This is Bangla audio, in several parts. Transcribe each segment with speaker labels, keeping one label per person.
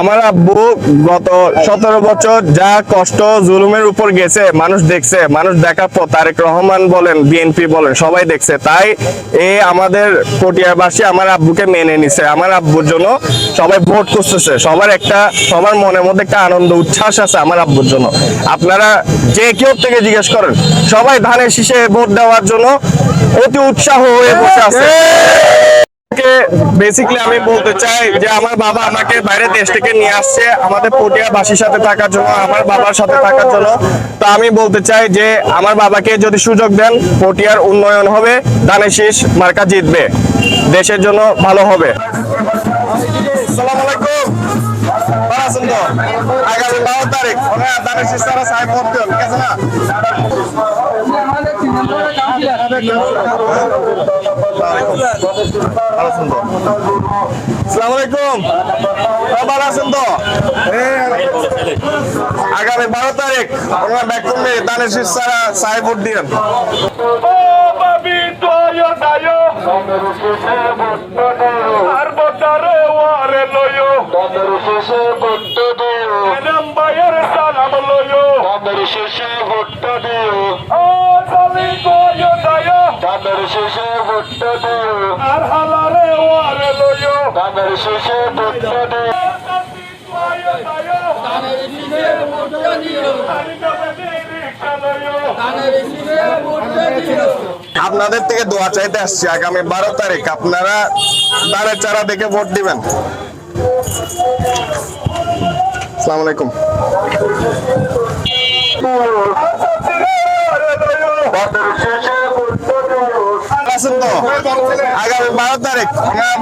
Speaker 1: আমার আব্বু গত সতেরো বছর যা কষ্ট জুলুমের উপর গেছে, মানুষ দেখছে, মানুষ দেখার পর তারেক রহমান বলেন বিএনপি বলেন, সবাই দেখছে। তাই এ আমাদের পটিয়াবাসী আমার আব্বুকে মেনে নিছে। আমার আব্বুর জন্য সবাই ভোট করতেছে সবার একটা, সবার মনের মধ্যে একটা আনন্দ, উচ্ছ্বাস আছে আমার আব্বুর জন্য। আপনারা যে কেউ থেকে জিজ্ঞেস করেন, সবাই ধানের শীষে ভোট দেওয়ার জন্য অতি উৎসাহ হয়ে বসে আছে। বেসিক্যালি আমি বলতে চাই যে আমার বাবা আমাকে বাইরের দেশ থেকে নিয়ে আসছে, আমাদের পটিয়াবাসীর সাথে থাকার জন্য, আমার বাবার সাথে থাকার জন্য। তো আমি বলতে চাই যে আমার বাবাকে যদি সুযোগ দেন, পটিয়ার উন্নয়ন হবে দানের শীষ মার্কা জিতবে। দেশের জন্য ভালো হবে। আগামী বারো তারিখ। দানের শীষ তারা সাহেব দেন, ঠিক আছে না? ভালো আছেন তো? আগামী বারো তারিখ ওনারা ব্যাক করবে
Speaker 2: আর বটারে ওয়ারে লয়ো
Speaker 3: শেষে
Speaker 2: সালাম লয়ো
Speaker 3: দিও।
Speaker 2: আর হালারে ওয়ারে
Speaker 3: শেষে
Speaker 1: আপনাদের থেকে দোয়া চাইতে আসছি আগামী বারো তারিখ আপনারা দানের চারা দেখে ভোট দিবেন। আসসালামু আলাইকুম। আগামী বারো তারিখ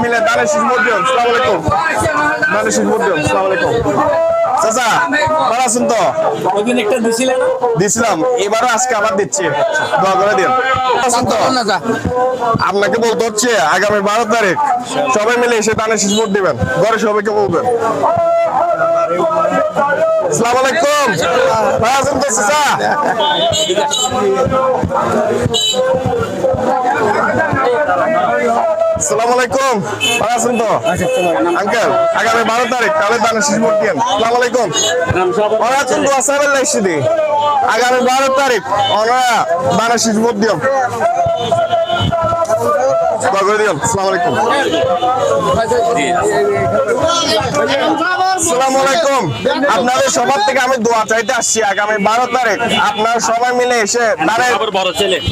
Speaker 1: মিলে দানের শীষ ভোট দিবেন আলাইকুম। শীষ ভোট দিবেন আলাইকুম। চাচা ভালো আছেন তো?
Speaker 4: ওইদিন একটা দিছিলেন?
Speaker 1: দিছিলাম। এবারও আজকে আবার দিচ্ছি। দোয়া করে দিন। তো? আপনাকে বলতে হচ্ছে আগামী বারো তারিখ সবাই মিলে এসে দানের শীষ ভোট দিবেন। ঘরে সবাইকে বলবেন। আসসালামু আলাইকুম। ভালো আছেন তো চাচা? আসসালামু আলাইকুম। ভালো আছেন তো? আঙ্কেল, আগামী বারো তারিখ তাহলে দানের শীষ ভোট দিন। আসসালামু আলাইকুম। ওরা আছেন তো আসাবের লাইসি দি আগামী বারো তারিখ ওরা দানের শীষ ভোট করে আসসালামু আলাইকুম। আসসালামু আলাইকুম। আপনাদের সবার থেকে আমি দোয়া চাইতে আসছি আগামী বারো তারিখ। আপনারা সবাই মিলে এসে দানের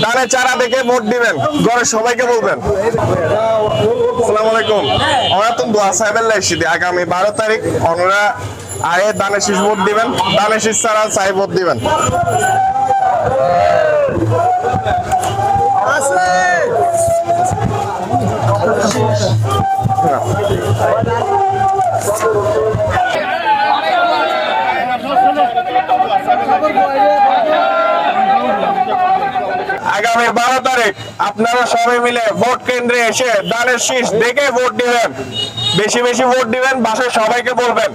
Speaker 1: দানের চারা দেখে ভোট দিবেন। ঘরের সবাইকে বলবেন। আসসালামু আলাইকুম। আমরা তো দোয়া সাহেবের দি আগামী বারো তারিখ ওনারা আয়ে দানের শীষ ভোট দিবেন। দানের শীষ ছাড়া সাহেব ভোট দিবেন। আগামী বারো তারিখ। আপনারা সবাই মিলে ভোট কেন্দ্রে এসে দানের শীষ দেখে ভোট দিবেন। বেশি বেশি ভোট দিবেন, বাসায় সবাইকে বলবেন।